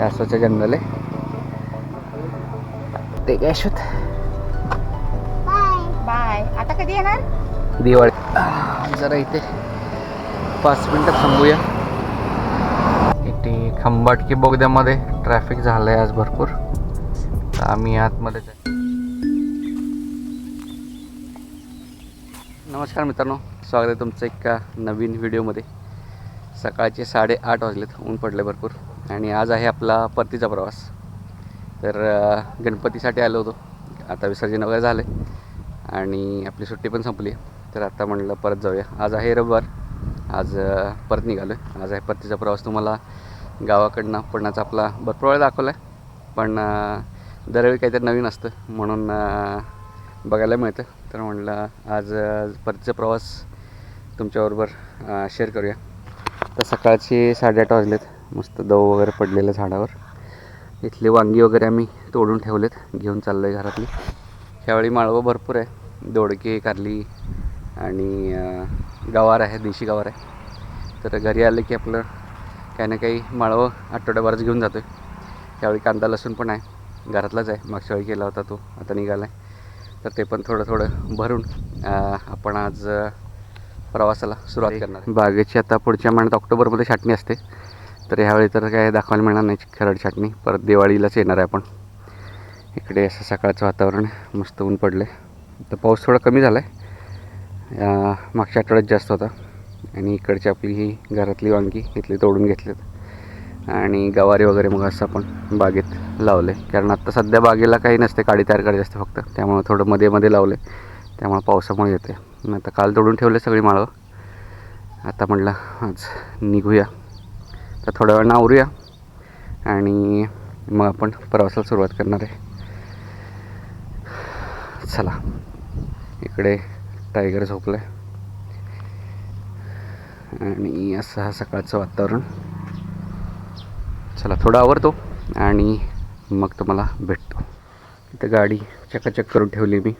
हे आसोचं जंगल आहे ते काय शोध बाय. आता कधी येणार? दिवाळी. जरा इथे पाच मिनटं थांबूया. इथे खंबाटकी बोगद्यामध्ये ट्रॅफिक झालं आहे आज भरपूर. तर आम्ही आतमध्ये. नमस्कार मित्रांनो. स्वागत आहे तुमचं एका नवीन व्हिडिओमध्ये सकाळचे साडेआठ वाजलेत. ऊन पडले भरपूर. आणि आज आहे आपला परतीचा प्रवास. तर गणपतीसाठी आलो होतो. आता विसर्जन वगैरे झालं आणि आपली सुट्टी पण संपली. तर आता म्हणलं परत जाऊया. आज आहे रविवार. आज परत निघालो आहे आज आहे परतीचा प्रवास. तुम्हाला गावाकडनं पडण्याचा आपला भरपूर वेळा दाखवला आहे पण दरवेळी काहीतरी नवीन असतं. म्हणून बघायला मिळतं. तर म्हणलं आज परतीचा प्रवास तुमच्याबरोबर शेअर करूया. तर सकाळचे साडेआठ वाजलेत. मस्त दव वगैरे पडलेलं झाडावर. इथली वांगी वगैरे आम्ही तोडून ठेवलेत घेऊन चाललो आहे घरातली. ह्यावेळी माळवं भरपूर आहे. दोडके कारली आणि गवार आहे देशी गवार आहे. तर घरी आले की आपलं काही ना काही माळवं आठवड्याभरच घेऊन जातो आहे त्यावेळी कांदा लसूण पण आहे. घरातलाच आहे. मागच्या वेळी केला होता तो. आता निघाला आहे तर ते पण थोडं थोडं भरून आपण आज प्रवासाला सुरुवात करणार. बागेची आता पुढच्या महिन्यात ऑक्टोबरमध्ये छाटणी असते. तर ह्यावेळी तर काय दाखवायला मिळणार नाही खरड छाटणी. परत दिवाळीलाच येणार आहे आपण. इकडे असं सकाळचं वातावरण आहे. मस्त ऊन पडलं आहे तर पाऊस थोडा कमी झाला आहे मागच्या आठवड्यात जास्त होता. आणि इकडची आपली ही घरातली वांगी इथली तोडून घेतलीत. आणि गवारी वगैरे मग असं आपण बागेत लावले कारण आत्ता सध्या बागेला काही नसते काडी तयार करायची असते फक्त. त्यामुळं थोडं मध्ये मध्ये लावले त्यामुळं पावसामुळे येते मग आता काल तोडून ठेवले सगळी माळं आता म्हटलं आज निघूया. तर थोड्या वेळानं आवरूया. आणि मग आपण प्रवासाला सुरुवात करणार आहे. चला इकडे टायगर झोपलं आहे आणि असं हा सकाळचं वातावरण. चला थोडं आवरतो आणि मग तुम्हाला भेटतो. तिथं गाडी चकाचक करून ठेवली मी.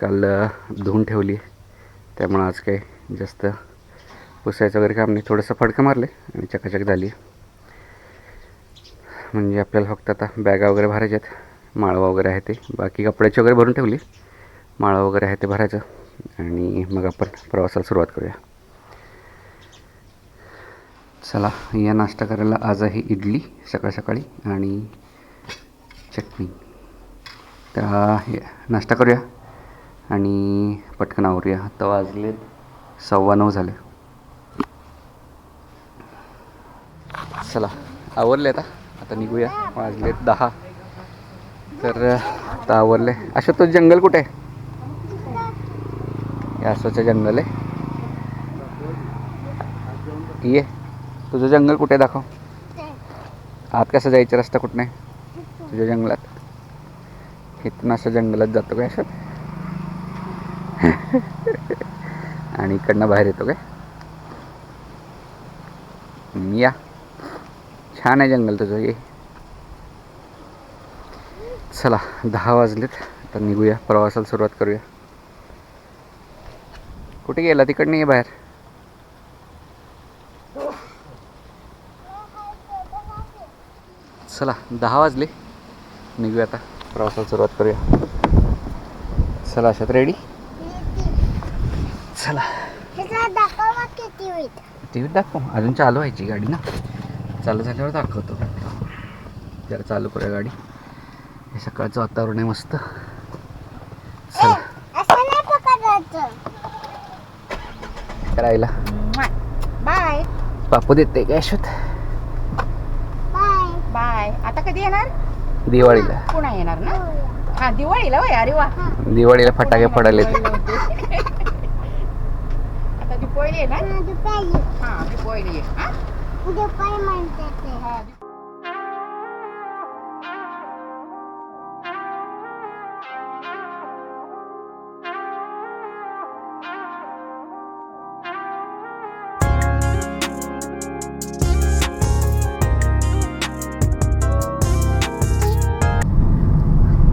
काल धुवून ठेवली. त्यामुळं आज काही जास्त पुसायचं वगैरे काम नाही. थोडंसं फडकं मारले आणि चकाचक झाली. म्हणजे आपल्याला फक्त आता बॅगा वगैरे भरायच्या आहेत. माळवा वगैरे आहे ते. बाकी कपड्याची वगैरे भरून ठेवली. माळा वगैरे आहे ते भरायचं. आणि मग आपण प्रवासाला सुरुवात करूया. चला या नाश्ता करायला आज आहे इडली सकाळ सकाळी आणि चटणी. तर नाश्ता करूया. आणि पटकन आवरूया. आता वाजले सव्वा नऊ झाले. चला आवरले आता आता निघूया. वाजले दहा. तर आता आवरले. अशा तो जंगल कुठे आहे? असंचं जंगल आहे ये. तुझं जंगल कुठे दाखव. आत कसं जायचं रस्ता कुठं नाही तुझ्या जंगलात. इथून असं जंगलात जातो काय असं आणि इकडनं बाहेर येतो काय? या. छान आहे जंगल तुझं. ये. चला दहा वाजलेत. आता निघूया. प्रवासाला सुरुवात करूया. कुठे गेला? तिकडनं ये बाहेर. चला दहा वाजले. निघूया आता. प्रवासाला सुरुवात करूया. चला अशात रेडी चला. टी व्हीत दाखव. अजून चालू व्हायची गाडी ना. चालू झाल्यावर दाखवतो. जरा चालू करूया गाडी. हे सकाळचं वातावरण आहे मस्त. करायला बाय. बापू देते काय शोध बाय. आता कधी येणार? दिवाळीला. पुन्हा येणार ना? हा दिवाळीला होय अरे वा. दिवाळीला फटाके पडाले आता दिवाळी आहे ना हा दिवाळी आहे हा? हा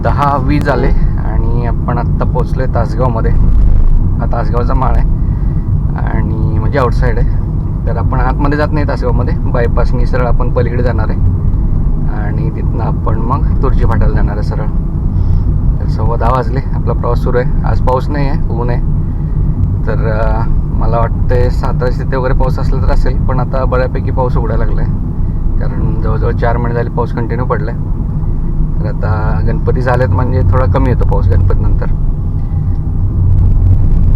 दहा वीज आले आणि आपण आत्ता पोचलो आहे तासगावमध्ये. हा तासगावचा माळ आहे. आणि म्हणजे आउटसाईड आहे. तर आपण आतमध्ये जात नाही तासगावमध्ये बायपासनी सरळ आपण पलीकडे जाणार आहे. आणि तिथनं आपण मग तुरची फाट्याला जाणार आहे सरळ. तर सव्वा दहा वाजले. आपला प्रवास सुरू आहे. आज पाऊस नाही आहे. ऊन आहे. तर मला वाटते सातारा तिथे वगैरे पाऊस असला तर असेल पण आता बऱ्यापैकी पाऊस उघडायला लागला आहे कारण जवळजवळ चार महिने झाले पाऊस कंटिन्यू पडला आहे तर आता गणपती झालेत म्हणजे थोडा कमी येतो पाऊस गणपतीनंतर.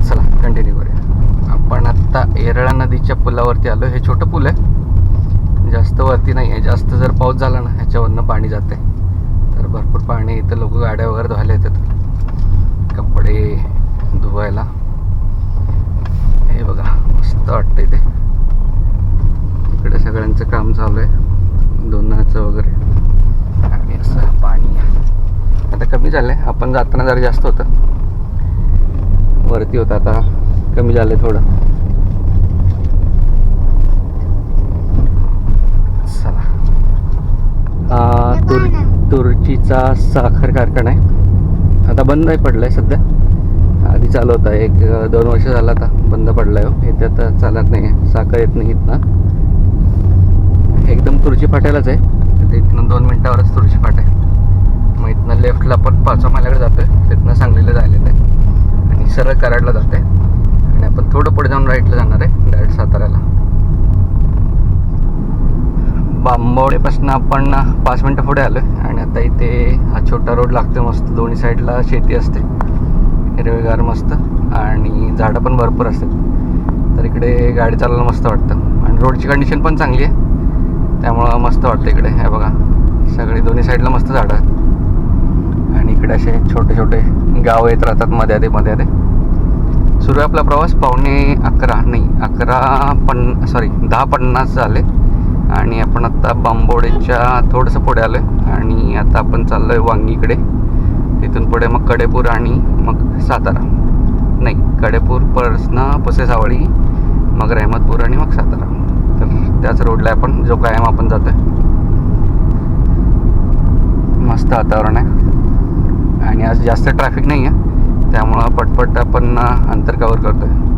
चला कंटिन्यू करूया. आपण आत्ता येरळा नदीच्या पुलावरती आलो हे छोटं पूल आहे. जास्त वरती नाही आहे जास्त जर पाऊस झाला ना ह्याच्यावरनं पाणी जाते तर भरपूर पाणी इथं लोक गाड्या वगैरे धुवायला येतात. कपडे धुवायला. हे बघा मस्त वाटतं इथे इकडे सगळ्यांचं काम चालू आहे. दोनाचं वगैरे. आणि असं पाणी आहे. आता कमी झालं आहे आपण जाताना जरा जास्त होतं. वरती होतं आता. कमी झालं आहे थोडं. चला. हा तुर तुरचीचा साखर कारखाना आहे. आता बंद आहे पडला आहे सध्या. आधी चालू होता एक दोन वर्ष झालं आता बंद पडला आहे इथे आता चालत नाही आहे साखर येत नाही इथनं. एकदम तुळशी फाट्यालाच आहे. इथनं दोन मिनटावरच तुळशी फाट आहे. मग इथनं लेफ्टला आपण पाचवा माल्याकडे जातोय. तिथनं सांगलीला जायला आहे आणि सरळ कराडला जाते आणि आपण थोडं पुढे जाऊन राईटला जाणार आहे डायरेक्ट साताऱ्याला. बांबवडेपासून आपण पाच मिनटं पुढे आलो आहे आणि आता इथे हा छोटा रोड लागतो मस्त दोन्ही साईडला शेती असते. हिरवेगार मस्त आणि झाडं पण भरपूर असतात. तर इकडे गाडी चालवायला मस्त वाटतं. आणि रोडची कंडिशन पण चांगली आहे. त्यामुळं मस्त वाटतं इकडे. हे बघा सगळी दोन्ही साईडला मस्त झाडं आहेत. आणि इकडे असे छोटे छोटे गाव येत राहतात मध्ये आधी मध्ये आधी सुरू आहे आपला प्रवास पावणे अकरा नाही अकरा पन सॉरी दहा पन्नास झाले. आणि आपण आत्ता बांबोडेच्या थोडंसं पुढे आलो आहे आणि आता आपण चाललो आहे वांगीकडे. तिथून पुढे मग कडेपूर आणि मग सातारा. नाही कडेपूर परसनं पुसे सावळी मग रहमतपूर आणि मग सातारा. तर त्याच रोडला आपण जो कायम आपण जातो आहे मस्त वातावरण आहे. आणि आज जास्त ट्रॅफिक नाही आहे त्यामुळं पटपट आपण अंतर कवर करतोय.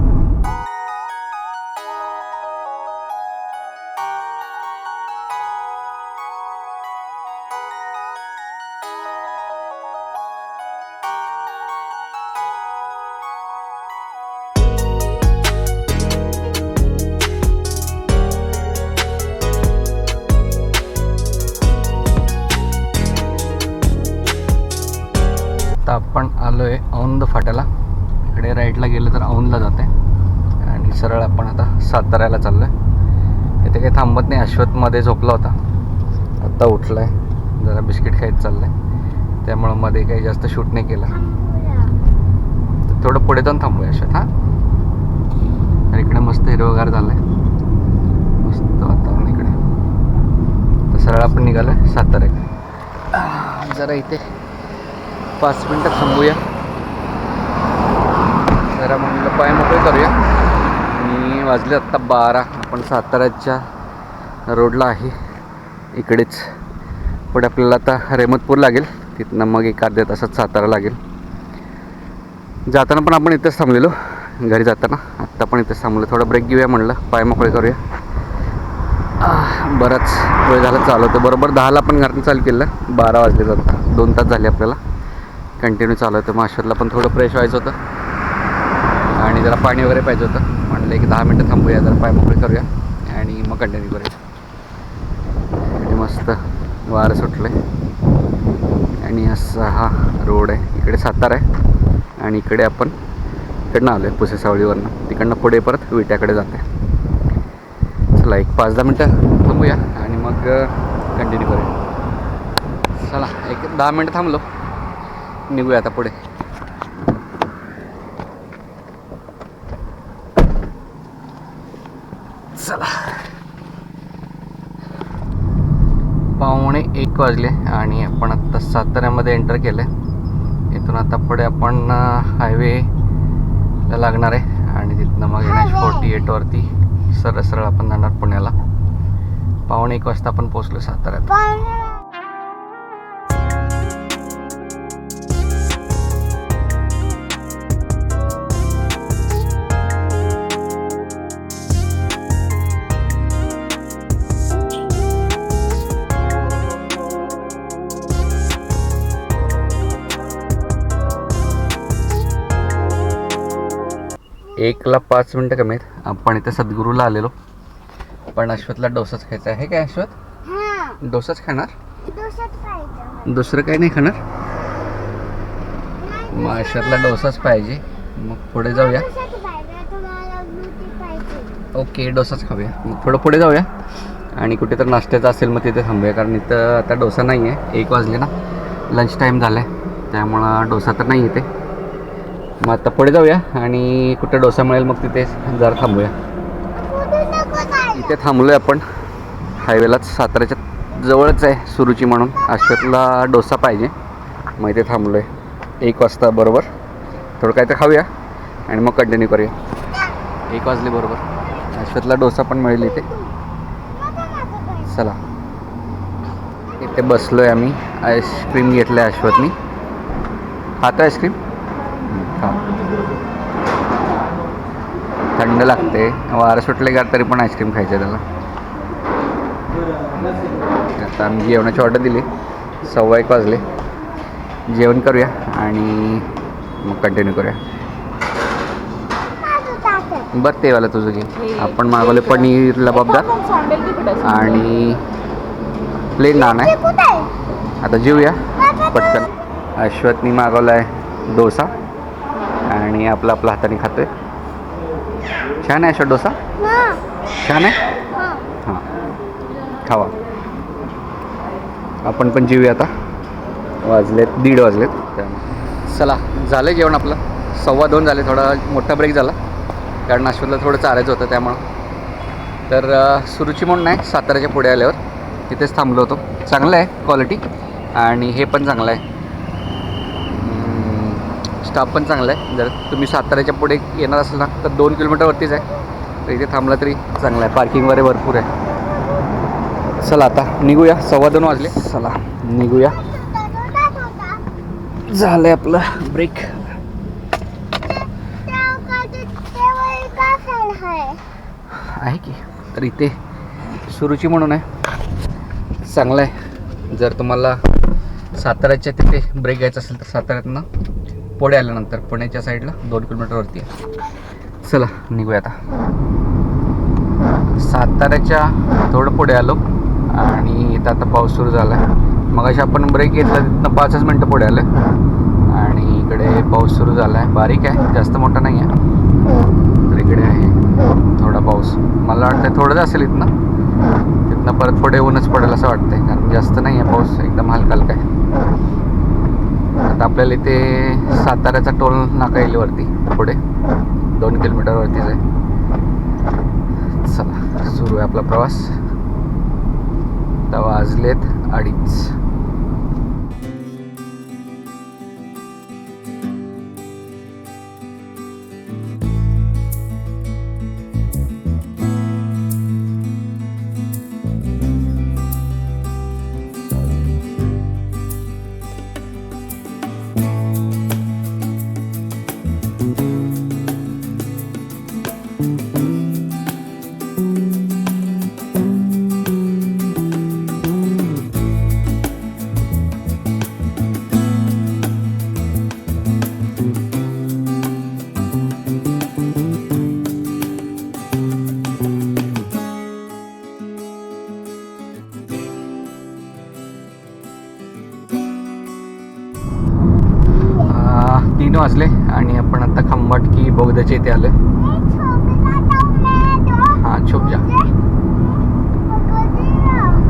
आता आपण आलो आहे औंद फाट्याला. इकडे राईटला गेलं तर औंदला जाते आणि सरळ आपण आता साताऱ्याला चाललो आहे इथे काही थांबत नाही. अश्वथमध्ये झोपला होता. आत्ता उठला आहे जरा बिस्किट खायचं चाललं आहे त्यामुळं मध्ये काही जास्त शूट नाही केलं. तर थोडं पुढे जाऊन थांबूया अश्वथ हां? आणि इकडे मस्त हिरवगार झालं आहे मस्त वातावरण इकडे. तर सरळ आपण निघालो आहे साताऱ्याकडे. जरा इथे पाच मिनटं थांबूया. जरा म्हणलं पाय मोकळे करूया. आणि वाजले आत्ता बारा. आपण साताऱ्याच्या रोडला आहे. इकडेच. पुढे आपल्याला आता रेमतपूर लागेल. तिथनं मग एक अर्ध्या तासात सातारा लागेल. जाताना पण आपण इथंच थांबलेलो. घरी जाताना. आत्ता पण इथेच थांबलो. थोडा ब्रेक घेऊया म्हणलं. पाय मोकळे करूया. बराच वेळ झाला चालवतो. बरोबर दहाला पण घरातून चालू केलं. बारा वाजले जाता दोन तास झाले आपल्याला. कंटिन्यू चालू होतं. माश्वरला पण थोडं फ्रेश व्हायचं होतं. आणि जरा पाणी वगैरे पाहिजे होतं. म्हणलं एक दहा मिनटं थांबूया जरा पाय मोकळी करूया. आणि मग कंटिन्यू करूया. आणि मस्त वारं सुटलं आहे आणि असा हा रोड आहे. इकडे सातारा आहे. आणि इकडे आपण इकडनं आलो आहे पुसेसावळीवरनं तिकडनं पुढे परत विट्याकडे जाते चला एक पाच दहा मिनटं थांबूया. आणि मग कंटिन्यू करूया. चला एक दहा मिनटं थांबलो. निघूया आता पुढे. चला. पावणे एक वाजले आणि आपण आत्ता साताऱ्यामध्ये एंटर केलं आहे इथून आता पुढे आपण हायवेला लागणार आहे आणि तिथनं मग एन एच फोर्टी एटवरती सरळ सरळ आपण जाणार पुण्याला. पावणे एक वाजता आपण पोचलो साताऱ्यात. एकला पाच मिनटं कमी आहेत. आपण इथे सद्गुरूला आलेलो. पण अश्वतला डोसाच खायचा आहे. काय अश्वत हा. डोसाच खाणार? दुसरं काही नाही खाणार? मग अश्वतला डोसाच पाहिजे. मग पुढे जाऊया. ओके डोसाच खाऊया. मग थोडं पुढे जाऊया. आणि कुठे तर नाश्त्याचं असेल मग तिथे थांबूया. कारण इथं आता डोसा नाही आहे एक वाजले ना. लंच टाईम झाला आहे त्यामुळं डोसा तर नाही येते मग आता पुढे जाऊया आणि कुठे डोसा मिळेल मग तिथे जरा थांबूया. इथे थांबलो आहे आपण. हायवेलाच साताऱ्याच्या जवळच आहे सुरुची म्हणून. अश्वतला डोसा पाहिजे. मग इथे थांबलो आहे एक वाजता बरोबर. थोडं काय तर खाऊया आणि मग कंटिन्यू करूया. एक वाजले बरोबर. अश्वतला डोसा पण मिळेल इथे. चला. इथे बसलो आहे आम्ही. आईस्क्रीम घेतलं आहे अश्वतनी खातो आईस्क्रीम खा थंड लागते. वारं सुटले का तरी पण आईस्क्रीम खायचं आहे त्याला. आता आम्ही जेवणाची ऑर्डर दिली. सव्वा एक वाजले. जेवण करूया आणि मग कंटिन्यू करूया. बरं ते वाला तुझं घे. आपण मागवले पनीर लबाबदार आणि प्लेन नान आहे? आता जेऊया पटकन. अश्वतनी मागवला आहे डोसा. आणि आपला आपला हाताने खातोय. छान आहे अश्वत डोसा? हा, छान आहे? हा. हां. खावा. आपण पण जेऊया आता. वाजलेत दीड वाजलेत. चला झालं जेवण आपलं. सव्वा दोन झाले थोडा मोठा ब्रेक झाला. कारण अश्वतला थोडं चारायचं होतं त्यामुळं. तर सुरुची म्हणून नाही साताऱ्याच्या पुढे आल्यावर. तिथेच थांबलो होतो. चांगलं आहे क्वालिटी आणि हे पण चांगलं आहे. स्टाफ पण चांगला आहे. जर तुम्ही साताऱ्याच्या पुढे येणार असाल ना तर दोन किलोमीटरवरतीच आहे. तर इथे थांबला तरी चांगलं आहे. पार्किंग वगैरे भरपूर आहे. चला आता निघूया. सव्वा दोन वाजले. चला निघूया. झालं आहे झालंय आपलं ब्रेक आहे आहे की? तर इथे सुरुची म्हणून आहे. चांगलं आहे. जर तुम्हाला साताऱ्याच्या तिथे ब्रेक घ्यायचा असेल तर साताऱ्यातनं पुढे आल्यानंतर पुण्याच्या साईडला दोन किलोमीटरवरती आहे. चला निघूया आता. साताऱ्याच्या थोडं पुढे आलो आणि इथं आता पाऊस सुरू झाला आहे मग अशा आपण ब्रेक घेतला तिथनं पाचच मिनटं पुढे आलं. आणि इकडे पाऊस सुरू झाला आहे बारीक आहे जास्त मोठा नाही आहे इकडे आहे थोडा पाऊस. मला वाटतं थोडंच असेल इथनं. तिथनं परत पुढे ऊनच पडेल असं वाटतंय कारण जास्त नाही आहे पाऊस. एकदम हलका हलका आहे. आता आपल्याला इथे साताऱ्याचा टोल नाका येईल वरती पुढे. दोन किलोमीटरवरतीच आहे. चला सुरू आहे आपला प्रवास. आता वाजलेत अडीच. तीन वाजले आणि आपण आता खंबाटकी बोगद्याच्या इथे आलो हां छोप जा.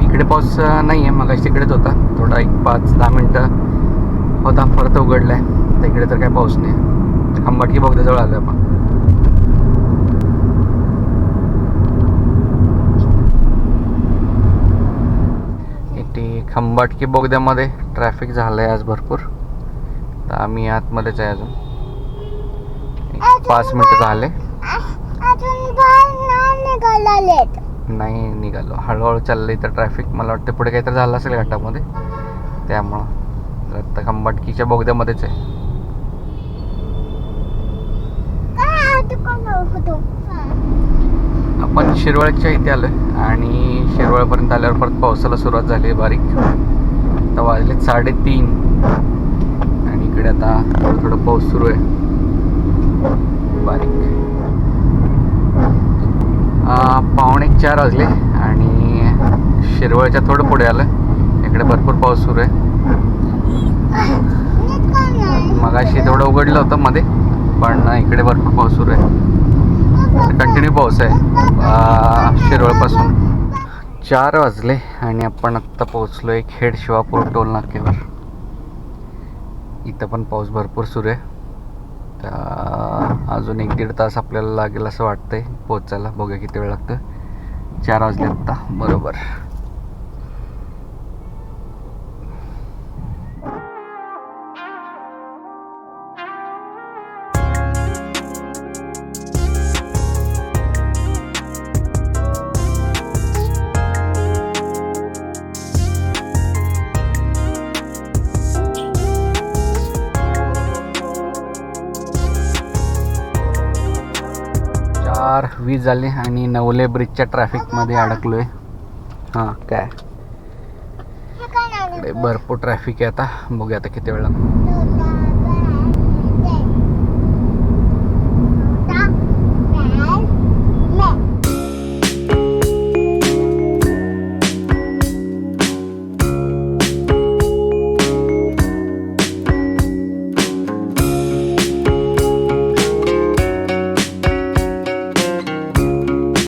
इकडे पाऊस नाही आहे मग तिकडेच होता. थोडा एक पाच दहा मिनटं होता परत उघडला आहे तर इकडे तर काय पाऊस नाही खंबाटकी बोगद्याजवळ आलो आपण. खंबाटकी बोगद्यामध्ये ट्रॅफिक झालं आहे आज भरपूर. तर आम्ही आतमध्येच आहे अजून. एक पाच मिनटं झाले. नाही निघालो हळूहळू चाललं इथं ट्रॅफिक मला वाटतं पुढे काहीतरी झालं असेल घाटामध्ये. त्यामुळं तर आता खंबाटकीच्या बोगद्यामध्येच आहे. आपण शिरवळच्या इथे आलो आणि शिरवळपर्यंत आल्यावर परत पावसाला सुरुवात झाली बारीक. आता वाजले साडेतीन. इकडे आता थोडं थोडं पाऊस सुरू आहे. बारीक. पावणे चार वाजले आणि शिरवळच्या थोडं पुढे आलं. इकडे भरपूर पाऊस सुरू आहे. मगाशी थोडं उघडलं होतं मध्ये पण इकडे भरपूर पाऊस सुरू आहे. कंटिन्यू पाऊस आहे. शिरवळपासून चार वाजले आणि आपण आत्ता पोहोचलो आहे खेड शिवापूर टोल नाक्यावर इथं पण पाऊस भरपूर सुरू आहे. तर अजून एक दीड तास आपल्याला लागेल असं वाटतंय पोचायला बघूया किती वेळ लागतं चार वाजले आत्ता बरोबर. चार वीस झाले आणि नवले ब्रिजच्या ट्रॅफिकमध्ये अडकलोय. हां काय? इकडे भरपूर ट्रॅफिक आहे आता. बघूया आता किती वेळ लागतो